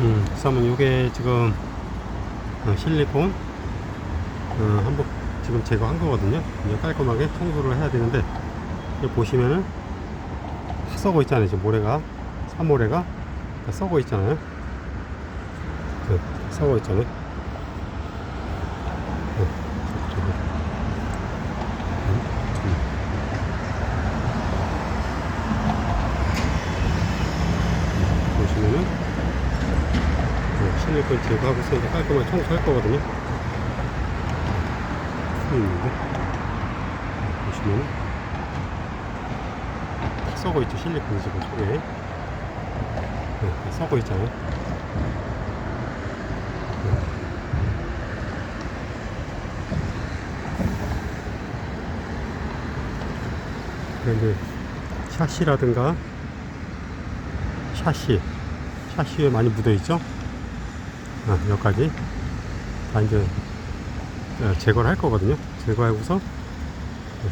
음, 그러면 이게 지금 어, 실리콘 어, 한번 지금 제거한 거거든요. 이제 깔끔하게 청소를 해야 되는데 여기 보시면은 다 썩어 있잖아요. 지금 모래가 산모래가 다 썩어 있잖아요. 네, 썩어 있잖아요. 16건 제거하고 있으니까 깔끔하게 청소할 거거든요. 있는데 보시면 다 썩어 있죠 실리콘 지금 속에 네, 썩어 있잖아요. 그런데 샤시라든가 샤시 샤시에 많이 묻어 있죠. 아, 여기까지 다 이제 어, 제거를 할 거거든요. 제거하고서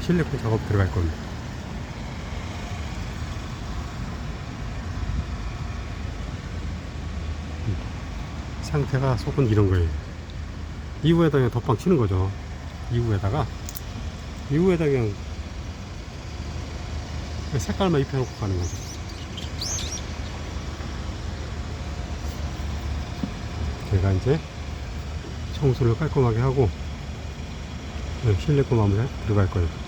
실리콘 작업 들어갈 겁니다. 음, 상태가 속은 이런 거예요. 이후에다 그냥 덧방 치는 거죠. 이후에다가 이후에다 그냥 색깔만 입혀놓고 가는 거죠. 제가 이제 청소를 깔끔하게 하고 네, 실내코 마무리 들어갈 거예요.